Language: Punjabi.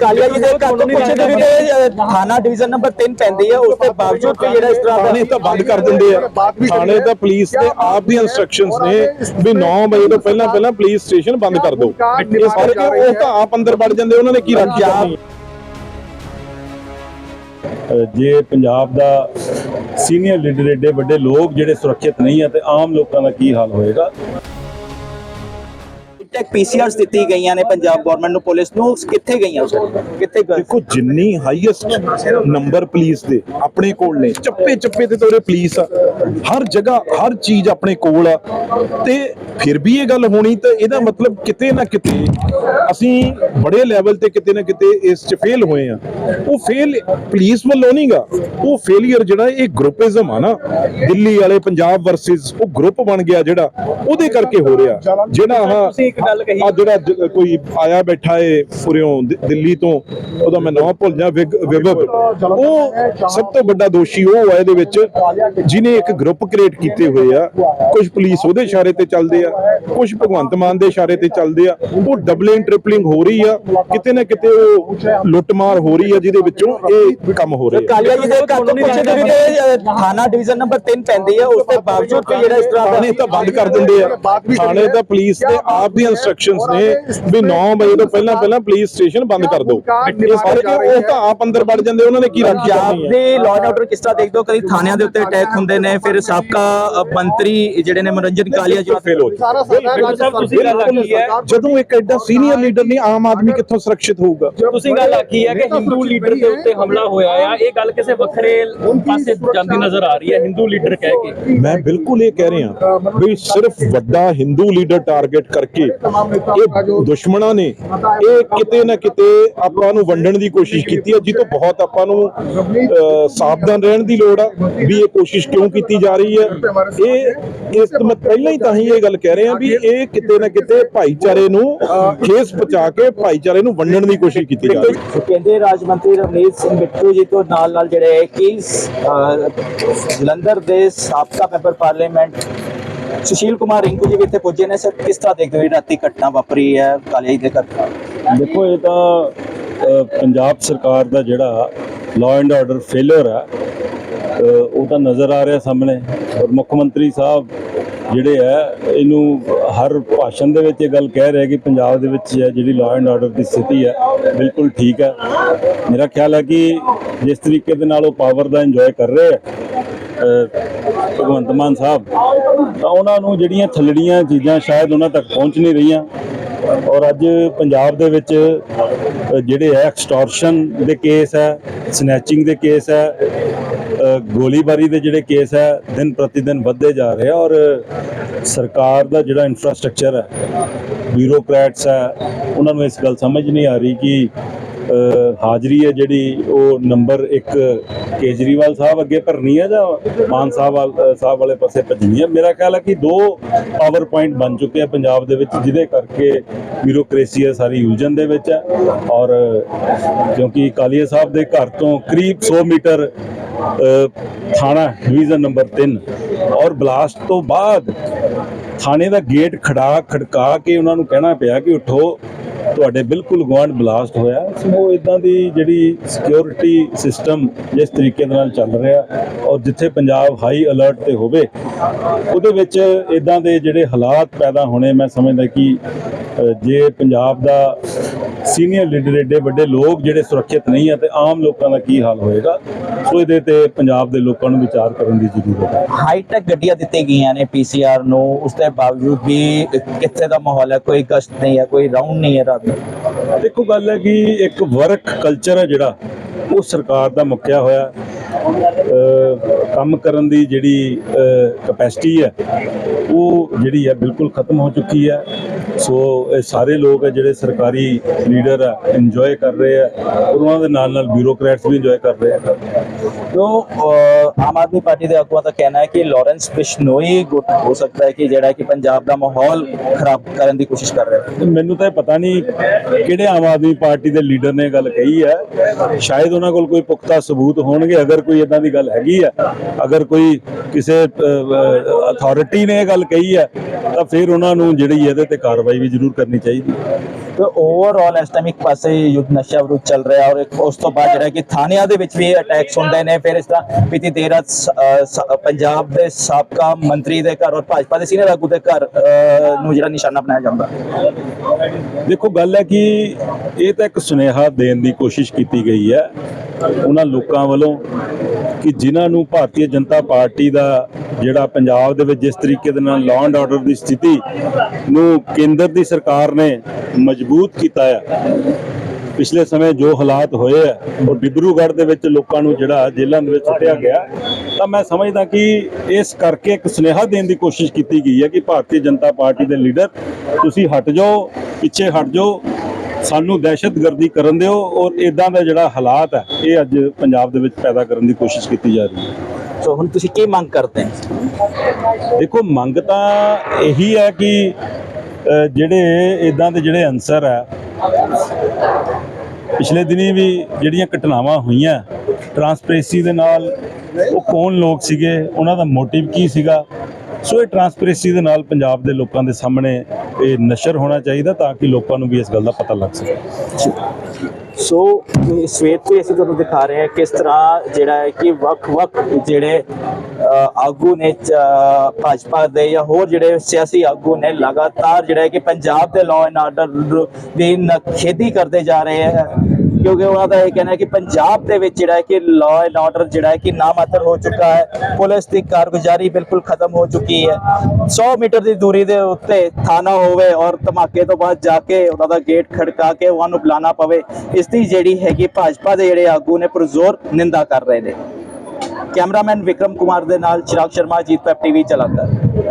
ਕਾਲੀਆ ਜੀ ਦੇ ਘਰ ਤੋਂ ਪੁੱਛਦੇ ਵੀ ਕਿ ਥਾਣਾ ਡਿਵੀਜ਼ਨ ਨੰਬਰ 3 ਪੈਂਦੀ ਹੈ ਉਸ ਦੇ ਬਾਵਜੂਦ ਵੀ ਜਿਹੜਾ ਇਸ ਤਰ੍ਹਾਂ ਦਾ ਥਾਣੇ ਤਾਂ ਬੰਦ ਕਰ ਦਿੰਦੇ ਆ। ਥਾਣੇ ਤਾਂ ਪੁਲਿਸ ਦੇ ਆਪ ਦੀਆਂ ਇਨਸਟਰਕਸ਼ਨਸ ਨੇ ਵੀ 9 ਵਜੇ ਤੋਂ ਪਹਿਲਾਂ ਪਹਿਲਾਂ ਪੁਲਿਸ ਸਟੇਸ਼ਨ ਬੰਦ ਕਰ ਦਿਓ। ਇਸ ਕਰਕੇ ਉਹ ਤਾਂ ਆਪ ਅੰਦਰ ਵੜ ਜਾਂਦੇ ਉਹਨਾਂ ਨੇ ਕੀ ਰਾਖੀ ਕਰਨੀ? ਅ, ਜੇ ਪੰਜਾਬ ਦਾ ਸੀਨੀਅਰ ਲੀਡਰ ਏਡੇ ਵੱਡੇ ਲੋਕ ਜਿਹੜੇ ਸੁਰੱਖਿਅਤ ਨਹੀਂ ਆ ਤੇ ਆਮ ਲੋਕਾਂ ਦਾ ਕੀ ਹਾਲ ਹੋਏਗਾ? ਟੈਕ ਪੀਸੀਆਰਸ ਦਿੱਤੀ ਗਈਆਂ ਨੇ ਪੰਜਾਬ ਗਵਰਨਮੈਂਟ ਨੂੰ ਪੁਲਿਸ ਨੂੰ ਕਿੱਥੇ ਗਈਆਂ ਕਿੱਥੇ ਗਏ ਦੇਖੋ ਜਿੰਨੀ ਹਾਈਐਸਟ ਨੰਬਰ ਪੁਲਿਸ ਦੇ ਆਪਣੇ ਕੋਲ ਨੇ ਚੱਪੇ ਚੱਪੇ ਤੇ ਤੋਰੇ ਪੁਲਿਸ ਆ। ਹਰ ਜਗ੍ਹਾ ਹਰ ਚੀਜ਼ ਆਪਣੇ ਕੋਲ ਆ। ਤੇ ਫਿਰ ਵੀ ਇਹ ਗੱਲ ਹੋਣੀ ਤਾਂ ਇਹਦਾ ਮਤਲਬ ਕਿਤੇ ਨਾ ਕਿਤੇ ਅਸੀਂ ਬੜੇ ਲੈਵਲ ਤੇ ਕਿਤੇ ਨਾ ਕਿਤੇ ਇਸ ਚ ਫੇਲ ਹੋਏ ਆ। ਉਹ ਫੇਲ ਪੁਲਿਸ ਵੱਲੋਂ ਨਹੀਂਗਾ ਉਹ ਫੇਲਿਅਰ ਜਿਹੜਾ ਇਹ ਗਰੁੱਪਿਜ਼ਮ ਆ ਨਾ ਦਿੱਲੀ ਵਾਲੇ ਪੰਜਾਬ ਵਰਸਸ ਉਹ ਗਰੁੱਪ ਬਣ ਗਿਆ ਜਿਹੜਾ ਉਹਦੇ ਕਰਕੇ ਹੋ ਰਿਹਾ। ਜਿਹੜਾ ਆਹ ਤੁਸੀਂ ਇੱਕ ਗੱਲ ਕਹੀ। ਆ ਜਿਹੜਾ ਜ- ਕੋਈ ਆਇਆ ਬੈਠਾ ਏ ਪੁਰਿਓਂ ਦਿ- ਦਿੱਲੀ ਤੋਂ ਉਹਦਾ ਮੈਂ ਨਾਮ ਭੁੱਲ ਜਾ ਵਿਭਵ ਉਹ ਸਭ ਤੋਂ ਵੱਡਾ ਦੋਸ਼ੀ ਉਹ ਆ ਇਹਦੇ ਵਿੱਚ ਜਿਨੇ ਇੱਕ ਗਰੁੱਪ ਕ੍ਰੀਏਟ ਕੀਤੇ ਹੋਏ ਆ। ਕੁਝ ਪੁਲਿਸ ਉਹਦੇ ਇਸ਼ਾਰੇ ਤੇ ਚੱਲਦੇ ਆ ਕੁਝ ਭਗਵੰਤ ਮਾਨ ਦੇ ਇਸ਼ਾਰੇ ਤੇ ਚੱਲਦੇ ਆ। ਉਹ ਡਬਲਿੰਗ ਟ੍ਰਿਪਲਿੰਗ ਹੋ ਰਹੀ ਆ ਕਿਤੇ ਨਾ ਕਿਤੇ ਉਹ ਲੁੱਟਮਾਰ ਹੋ ਰਹੀ ਆ ਜਿਹਦੇ ਵਿੱਚੋਂ ਇਹ ਕੰਮ ਹੋ ਰਿਹਾ। ਕਾਲੀਆ ਜੀ ਦੇ ਘਰ ਤੋਂ ਪੁੱਛਦੇ ਵੀ ਕਿ ਥਾਣਾ ਡਿਵੀਜ਼ਨ ਨੰਬਰ 3 ਪੈਂਦੀ ਹੈ ਉਸ ਦੇ ਬਾਵਜੂਦ ਵੀ ਜਿਹੜਾ ਇਸ ਤਰ੍ਹਾਂ ਦਾ ਥਾਣੇ ਤਾਂ ਬੰਦ ਕਰ ਦਿੰਦੇ ਆ। ਥਾਣੇ ਤਾਂ ਪੁਲਿਸ ਦੇ ਆਪ ਦੀਆਂ ਇਨਸਟਰਕਸ਼ਨਸ ਨੇ ਵੀ 9 ਵਜੇ ਤੋਂ ਪਹਿਲਾਂ ਪਹਿਲਾਂ ਪੁਲਿਸ ਸਟੇਸ਼ਨ ਬੰਦ ਕਰ ਦਿਓ। ਇਸ ਕਰਕੇ ਉਹ ਤਾਂ ਆਪ ਅੰਦਰ ਵੜ ਜਾਂਦੇ ਉਹਨਾਂ ਨੇ ਕੀ ਰਾਖੀ ਹੈ? ਦੇ ਲਾਅ ਐਂਡ ਆਰਡਰ ਕਿਸ ਤਰ੍ਹਾਂ ਦੇਖਦੇ ਹੋ? ਕਦੀ ਥਾਣਿਆਂ ਦੇ ਉੱਤੇ ਅਟੈਕ ਹੁੰਦੇ ਨੇ ਫਿਰ ਸਾਬਕਾ ਮੰਤਰੀ ਜਿਹੜੇ ਨੇ ਮਨੋਰੰਜਨ ਕਾਲੀਆ ਜੀ ਫੇਲ ਹੋ ਸਾਰਾ ਸਾਡਾ ਰਾਜ ਤੁਸੀਂ ਗੱਲ ਆਖੀ ਹੈ ਜਦੋਂ ਇੱਕ ਐਡਾ ਸੀਨੀਅਰ ਲੀਡਰ ਨਹੀਂ ਆਮ ਆਦਮੀ ਕਿੱਥੋਂ ਸੁਰੱਖਿਅਤ ਹੋਊਗਾ? ਤੁਸੀਂ ਗੱਲ ਆਖੀ ਹੈ ਕਿ ਹਿੰਦੂ ਲੀਡਰ ਦੇ ਉੱਤੇ ਹਮਲਾ ਹੋਇਆ ਆ। ਇਹ ਗੱਲ ਕਿਸੇ ਵੱਖਰੇ ਪਾਸੇ ਜਾਂਦੀ ਨਜ਼ਰ ਆ ਰਹੀ ਹੈ ਹਿੰਦੂ ਲੀਡਰ ਕਹਿ ਕੇ। ਮੈਂ ਬਿਲਕੁਲ ਇਹ ਕਹਿ ਰਿਹਾ ਵੀ ਸਿਰਫ ਵੱਡਾ ਹਿੰਦੂ ਲੀਡਰ ਟਾਰਗੇਟ ਕਰਕੇ ਇਹ ਦੁਸ਼ਮਣਾਂ ਨੇ, ਇਹ ਕਿਤੇ ਨਾ ਕਿਤੇ ਆਪਾਂ ਨੂੰ ਵੰਡਣ ਦੀ ਕੋਸ਼ਿਸ਼ ਕੀਤੀ ਹੈ ਜਿਹ ਬਹੁਤ ਆਪਾਂ ਨੂੰ ਸਾਵਧਾਨ ਰਹਿਣ ਦੀ ਲੋੜ ਆ ਵੀ ਇਹ ਕੋਸ਼ਿਸ਼ ਕਿਉਂ ਕੀਤੀ ਜਾ ਰਹੀ ਹੈ। ਇਹ, ਇਸ ਮੈਂ ਪਹਿਲਾਂ ਹੀ ਤਾਂ ਹੀ ਇਹ ਗੱਲ ਕਹਿ ਰਿਹਾ ਵੀ ਇਹ ਕਿਤੇ ਨਾ ਕਿਤੇ ਭਾਈਚਾਰੇ ਨੂੰ ਖੇਸ ਪਹੁੰਚਾ ਕੇ ਭਾਈਚਾਰੇ ਨੂੰ ਵੰਡਣ ਦੀ ਕੋਸ਼ਿਸ਼ ਕੀਤੀ ਜਾ ਰਹੀ ਹੈ। ਕੇਂਦਰੀ ਰਾਜ ਮੰਤਰੀ ਰਵਨੀਤ ਸਿੰਘ ਬਿੱਟੂ ਜੀ ਤੋਂ ਨਾਲ ਨਾਲ ਜਿਹੜੇ ਕਿ ਜਲੰਧਰ ਦੇ ਸਾਬਕਾ ਮੈਂਬਰ ਪਾਰਲੀਮੈਂਟ ਸੁਸ਼ੀਲ ਕੁਮਾਰ ਰਿੰਕੂ ਜੀ ਵੀ ਇੱਥੇ ਪੁੱਜੇ ਨੇ, ਸਰ, ਕਿਸ ਤਰ੍ਹਾਂ ਦੇਖਦੇ ਹੋ ਰਾਤੀ ਘਟਨਾ ਵਾਪਰੀ ਹੈ ਕਾਲੀਆ ਦੇ ਘਰ ਦੇਖੋ, ਇਹ ਤਾਂ ਪੰਜਾਬ ਸਰਕਾਰ ਦਾ ਜਿਹੜਾ ਲਾਅ ਐਂਡ ਆਰਡਰ ਫੇਲਰ ਹੈ ਉਹ ਤਾਂ ਨਜ਼ਰ ਆ ਰਿਹਾ ਸਾਹਮਣੇ। ਔਰ ਮੁੱਖ ਮੰਤਰੀ ਸਾਹਿਬ ਜਿਹੜੇ ਹੈ, ਇਹਨੂੰ ਹਰ ਭਾਸ਼ਣ ਦੇ ਵਿੱਚ ਇਹ ਗੱਲ ਕਹਿ ਰਿਹਾ ਕਿ ਪੰਜਾਬ ਦੇ ਵਿੱਚ ਹੈ, ਜਿਹੜੀ ਲਾਅ ਐਂਡ ਆਰਡਰ ਦੀ ਸਥਿਤੀ ਹੈ, ਬਿਲਕੁਲ ਠੀਕ ਹੈ। ਮੇਰਾ ਖਿਆਲ ਹੈ ਕਿ ਜਿਸ ਤਰੀਕੇ ਦੇ ਨਾਲ ਉਹ ਪਾਵਰ ਦਾ ਇੰਜੋਏ ਕਰ ਰਹੇ ਹੈ ਭਗਵੰਤ ਮਾਨ ਸਾਹਿਬ ਤਾਂ ਉਹਨਾਂ ਨੂੰ ਜਿਹੜੀਆਂ ਥੱਲੜੀਆਂ ਚੀਜ਼ਾਂ ਸ਼ਾਇਦ ਉਹਨਾਂ ਤੱਕ ਪਹੁੰਚ ਨਹੀਂ ਰਹੀਆਂ। ਔਰ ਅੱਜ ਪੰਜਾਬ ਦੇ ਵਿੱਚ ਜਿਹੜੇ ਹੈ ਐਕਸਟੋਰਸ਼ਨ ਦੇ ਕੇਸ ਹੈ ਸਨੈਚਿੰਗ ਦੇ ਕੇਸ ਹੈ ਗੋਲੀਬਾਰੀ ਦੇ ਜਿਹੜੇ ਕੇਸ ਹੈ, ਦਿਨ ਪ੍ਰਤੀ ਦਿਨ ਵੱਧਦੇ ਜਾ ਰਹੇ ਆ। ਔਰ ਸਰਕਾਰ ਦਾ ਜਿਹੜਾ ਇਨਫਰਾਸਟ੍ਰਕਚਰ ਹੈ ਬਿਊਰੋਕਰੈਟਸ ਹੈ, ਉਹਨਾਂ ਨੂੰ ਇਸ ਗੱਲ ਸਮਝ ਨਹੀਂ ਆ ਰਹੀ ਕਿ ਹਾਜ਼ਰੀ ਹੈ ਜਿਹੜੀ ਉਹ ਨੰਬਰ 1 ਕੇਜਰੀਵਾਲ ਸਾਹਿਬ ਅੱਗੇ ਭਰਨੀ ਹੈ ਜਾਂ ਮਾਨ ਸਾਹਿਬ ਸਾਹਿਬ ਵਾਲੇ ਪਾਸੇ ਭੱਜਣੀ ਹੈ? ਮੇਰਾ ਖਿਆਲ ਹੈ ਕਿ ਦੋ ਪਾਵਰ ਪੁਆਇੰਟ ਬਣ ਚੁੱਕੇ ਆ ਪੰਜਾਬ ਦੇ ਵਿੱਚ, ਜਿਹਦੇ ਕਰਕੇ ਬਿਊਰੋਕ੍ਰੇਸੀ ਹੈ, ਸਾਰੀ ਉਲਝਣ ਦੇ ਵਿੱਚ ਹੈ। ਔਰ ਕਿਉਂਕਿ ਕਾਲੀਆ ਸਾਹਿਬ ਦੇ ਘਰ ਤੋਂ ਕਰੀਬ 100 ਮੀਟਰ ਥਾਣਾ ਡਿਵੀਜ਼ਨ ਨੰਬਰ 3 ਔਰ ਬਲਾਸਟ ਤੋਂ ਬਾਅਦ ਥਾਣੇ ਦਾ ਗੇਟ ਖੜਾ ਖੜਕਾ ਕੇ ਉਹਨਾਂ ਨੂੰ ਕਹਿਣਾ ਪਿਆ ਕਿ ਉਠੋ ਤੁਹਾਡੇ ਬਿਲਕੁਲ ਗੁਆਂਢ ਬਲਾਸਟ ਹੋਇਆ। ਸੋ ਇਦਾਂ ਦੀ ਜਿਹੜੀ ਸਿਕਿਉਰਿਟੀ ਸਿਸਟਮ ਜਿਸ ਤਰੀਕੇ ਦੇ ਨਾਲ ਚੱਲ ਰਿਹਾ ਔਰ ਜਿੱਥੇ ਪੰਜਾਬ ਹਾਈ ਅਲਰਟ ਤੇ ਹੋਵੇ, ਉਹਦੇ ਵਿੱਚ ਇਦਾਂ ਦੇ ਜਿਹੜੇ ਹਾਲਾਤ ਪੈਦਾ ਹੋਣੇ, ਮੈਂ ਸਮਝਦਾ ਕਿ ਜੇ ਪੰਜਾਬ ਦਾ ਸੀਨੀਅਰ ਲੀਡਰ ਏਡੇ ਵੱਡੇ ਲੋਕ ਜਿਹੜੇ ਸੁਰੱਖਿਅਤ ਨਹੀਂ ਆ ਤੇ ਆਮ ਲੋਕਾਂ ਦਾ ਕੀ ਹਾਲ ਹੋਏਗਾ? ਸੋ ਇਹਦੇ ਤੇ ਪੰਜਾਬ ਦੇ ਲੋਕਾਂ ਨੂੰ ਵਿਚਾਰ ਕਰਨ ਦੀ ਜ਼ਰੂਰਤ ਹੈ। ਹਾਈਟੈਕ ਗੱਡੀਆਂ ਦਿੱਤੀਆਂ ਗਈਆਂ ਨੇ ਪੀਸੀਆਰ ਨੂੰ ਉਸ ਦੇ ਬਾਵਜੂਦ ਵੀ ਕਿੱਥੇ ਦਾ ਮਾਹੌਲ ਹੈ ਕੋਈ ਗਸ਼ਤ ਨਹੀਂ ਹੈ ਕੋਈ ਰਾਉਂਡ ਨਹੀਂ ਹੈ ਰਾਤ ਨੂੰ ਦੇਖੋ ਗੱਲ ਹੈ ਕਿ ਇੱਕ ਵਰਕ ਕਲਚਰ ਹੈ ਜਿਹੜਾ ਉਹ ਸਰਕਾਰ ਦਾ ਮੁੱਕਿਆ ਹੋਇਆ। ਕੰਮ ਕਰਨ ਦੀ ਜਿਹੜੀ ਕਪੈਸਿਟੀ ਹੈ ਉਹ ਜਿਹੜੀ ਹੈ ਬਿਲਕੁਲ ਖਤਮ ਹੋ ਚੁੱਕੀ ਹੈ। ਸੋ ਇਹ ਸਾਰੇ ਲੋਕ ਜਿਹੜੇ ਸਰਕਾਰੀ ਲੀਡਰ ਹੈ ਇੰਜੋਏ ਕਰ ਰਹੇ ਹੈ ਉਹਨਾਂ ਦੇ ਨਾਲ ਨਾਲ ਬਿਊਰੋਕਰੇਟਸ ਵੀ ਇੰਜੋਏ ਕਰ ਰਹੇ ਆ। ਤੋ ਆਮ ਆਦਮੀ ਪਾਰਟੀ ਦੇ ਆਗੂਆਂ ਦਾ ਕਹਿਣਾ ਹੈ ਕਿ ਲਾਰੈਂਸ ਬਿਸ਼ਨੋਈ ਗੁੱਟ ਹੋ ਸਕਦਾ ਹੈ ਕਿ ਜਿਹੜਾ ਕਿ ਪੰਜਾਬ ਦਾ ਮਾਹੌਲ ਖਰਾਬ ਕਰਨ ਦੀ ਕੋਸ਼ਿਸ਼ ਕਰ ਰਿਹਾ ਹੈ। ਮੈਨੂੰ ਤਾਂ ਇਹ ਪਤਾ ਨਹੀਂ ਕਿਹੜੇ ਆਮ ਆਦਮੀ ਪਾਰਟੀ ਦੇ ਲੀਡਰ ਨੇ ਗੱਲ ਕਹੀ ਹੈ। ਸ਼ਾਇਦ ਉਹਨਾਂ ਕੋਲ ਕੋਈ ਪੁਖਤਾ ਸਬੂਤ ਹੋਣਗੇ ਅਗਰ ਕੋਈ ਇਦਾਂ ਦੀ ਗੱਲ ਹੈਗੀ ਹੈ ਅਗਰ ਕੋਈ ਕਿਸੇ ਅਥਾਰਟੀ ਨੇ ਇਹ ਗੱਲ ਕਹੀ ਹੈ ਤਾਂ ਫਿਰ ਉਹਨਾਂ ਨੂੰ ਜਿਹੜੀ ਇਹਦੇ ਤੇ ਕਾਰਵਾਈ ਵੀ ਜ਼ਰੂਰ ਕਰਨੀ ਚਾਹੀਦੀ। ਤੇ ਓਵਰਆਲ ਇਸ ਟਾਈਮ ਇੱਕ ਪਾਸੇ ਯੁੱਧ ਨਸ਼ਾ ਵਿਰੁੱਧ ਚੱਲ ਰਿਹਾ ਔਰ ਇੱਕ ਉਸ ਤੋਂ ਬਾਅਦ ਜਿਹੜਾ ਕਿ ਥਾਣਿਆਂ ਦੇ ਵਿੱਚ ਵੀ ਅਟੈਕਸ ਹੁੰਦੇ ਨੇ, ਫਿਰ ਇਸ ਤਰ੍ਹਾਂ ਬੀਤੀ ਦੇਰ ਰਾਤ ਪੰਜਾਬ ਦੇ ਸਾਬਕਾ ਮੰਤਰੀ ਦੇ ਘਰ ਔਰ ਭਾਜਪਾ ਦੇ ਸੀਨੀਅਰ ਆਗੂ ਦੇ ਘਰ ਨੂੰ ਜਿਹੜਾ ਨਿਸ਼ਾਨਾ ਬਣਾਇਆ ਜਾਂਦਾ। ਦੇਖੋ, ਗੱਲ ਹੈ ਕਿ ਇਹ ਤਾਂ ਇੱਕ ਸੁਨੇਹਾ ਦੇਣ ਦੀ ਕੋਸ਼ਿਸ਼ ਕੀਤੀ ਗਈ ਹੈ। ਉਹਨਾਂ ਲੋਕਾਂ ਵੱਲੋਂ ਕਿ ਜਿਨ੍ਹਾਂ ਨੂੰ ਭਾਰਤੀ ਜਨਤਾ ਪਾਰਟੀ ਦਾ ਜਿਹੜਾ ਪੰਜਾਬ ਦੇ ਵਿੱਚ ਜਿਸ ਤਰੀਕੇ ਦੇ ਨਾਲ ਲਾਅ ਐਂਡ ਆਰਡਰ ਦੀ ਸਥਿਤੀ ਨੂੰ ਕੇਂਦਰ ਦੀ ਸਰਕਾਰ ਨੇ ਮਜ਼ਬੂਤ ਕੀਤਾ ਹੈ ਪਿਛਲੇ ਸਮੇਂ ਜੋ ਹਾਲਾਤ ਹੋਏ ਆ, ਉਹ ਡਿਬਰੂਗੜ੍ਹ ਦੇ ਵਿੱਚ ਲੋਕਾਂ ਨੂੰ ਜਿਹੜਾ ਜੇਲ੍ਹਾਂ ਦੇ ਵਿੱਚ ਸੁੱਟਿਆ ਗਿਆ। ਤਾਂ ਮੈਂ ਸਮਝਦਾ ਕਿ ਇਸ ਕਰਕੇ ਇੱਕ ਸੁਨੇਹਾ ਦੇਣ ਦੀ ਕੋਸ਼ਿਸ਼ ਕੀਤੀ ਗਈ ਹੈ ਕਿ ਭਾਰਤੀ ਜਨਤਾ ਪਾਰਟੀ ਦੇ ਲੀਡਰ ਤੁਸੀਂ ਹਟ ਜਾਓ, ਪਿੱਛੇ ਹਟ ਜਾਓ ਸਾਨੂੰ ਦਹਿਸ਼ਤਗਰਦੀ ਕਰਨ ਦਿਓ ਔਰ ਇਦਾਂ ਦਾ ਜਿਹੜਾ ਹਾਲਾਤ ਹੈ ਇਹ ਅੱਜ ਪੰਜਾਬ ਦੇ ਵਿੱਚ ਪੈਦਾ ਕਰਨ ਦੀ ਕੋਸ਼ਿਸ਼ ਕੀਤੀ ਜਾ ਰਹੀ ਹੈ। ਸੋ ਹੁਣ ਤੁਸੀਂ ਕੀ ਮੰਗ ਕਰਦੇ ਹੋ? ਦੇਖੋ ਮੰਗ ਤਾਂ ਇਹੀ ਹੈ ਕਿ ਜਿਹੜੇ ਇਦਾਂ ਦੇ ਜਿਹੜੇ ਅਨਸਰ ਹੈ ਪਿਛਲੇ ਦਿਨੀ ਵੀ ਜਿਹੜੀਆਂ ਘਟਨਾਵਾਂ ਹੋਈਆਂ ਟਰਾਂਸਪੇਰੈਂਸੀ ਦੇ ਨਾਲ ਉਹ ਕੌਣ ਲੋਕ ਸੀਗੇ ਉਹਨਾਂ ਦਾ ਮੋਟਿਵ ਕੀ ਸੀਗਾ ਸੋ ਇਹ ਟਰਾਂਸਪੇਰੈਂਸੀ ਦੇ ਨਾਲ ਪੰਜਾਬ ਦੇ ਲੋਕਾਂ ਦੇ ਸਾਹਮਣੇ ਇਹ ਨਸ਼ਰ ਹੋਣਾ ਚਾਹੀਦਾ ਤਾਂ ਕਿ ਲੋਕਾਂ ਨੂੰ ਵੀ ਇਸ ਗੱਲ ਦਾ ਪਤਾ ਲੱਗ ਸਕੇ। ਸੋ ਇਹ ਸਵੇਰ ਤੋਂ ਹੀ ਅਸੀਂ ਤੁਹਾਨੂੰ ਦਿਖਾ ਰਹੇ ਹਾਂ ਕਿਸ ਤਰ੍ਹਾਂ ਜਿਹੜਾ ਹੈ ਕਿ ਵੱਖ-ਵੱਖ ਜਿਹੜੇ ਆਗੂ ਨੇ ਭਾਜਪਾ ਦੇ ਜਾਂ ਹੋਰ ਜਿਹੜੇ ਸਿਆਸੀ ਆਗੂ ਨੇ ਲਗਾਤਾਰ ਜਿਹੜਾ ਹੈ ਕਿ ਪੰਜਾਬ ਦੇ ਲਾਅ ਐਂਡ ਆਰਡਰ ਦੀ ਨਖੇਦੀ ਕਰਦੇ ਜਾ ਰਹੇ ਹੈ। ਕਿਉਂਕਿ ਉਹਨਾਂ ਦਾ ਇਹ ਕਹਿਣਾ ਹੈ ਕਿ ਪੰਜਾਬ ਦੇ ਵਿੱਚ ਜਿਹੜਾ ਹੈ ਕਿ ਲਾਅ ਐਂਡ ਆਰਡਰ ਜਿਹੜਾ ਹੈ ਕਿ ਨਾਮਾਤਰ ਹੋ ਚੁੱਕਾ ਹੈ, ਪੁਲਿਸ ਦੀ ਕਾਰਗੁਜ਼ਾਰੀ ਬਿਲਕੁਲ ਖਤਮ ਹੋ ਚੁੱਕੀ ਹੈ। 100 ਮੀਟਰ ਦੀ ਦੂਰੀ ਦੇ ਉੱਤੇ ਥਾਣਾ ਹੋਵੇ ਔਰ ਧਮਾਕੇ ਤੋਂ ਬਾਅਦ ਜਾ ਕੇ ਉਹਨਾਂ ਦਾ ਗੇਟ ਖੜਕਾ ਕੇ ਉਹਨਾਂ ਨੂੰ ਬੁਲਾਣਾ ਪਵੇ, ਇਸ ਦੀ ਜਿਹੜੀ ਹੈਗੀ ਭਾਜਪਾ ਦੇ ਜਿਹੜੇ ਆਗੂ ਨੇ ਪੁਰਜ਼ੋਰ ਨਿੰਦਾ ਕਰ ਰਹੇ ਨੇ। ਕੈਮਰਾਮੈਨ ਵਿਕਰਮ ਕੁਮਾਰ ਦੇ ਨਾਲ ਚਿਰਾਗ ਸ਼ਰਮਾ, ਜੀਤ ਪੈਪ ਟੀਵੀ, ਜਲੰਧਰ।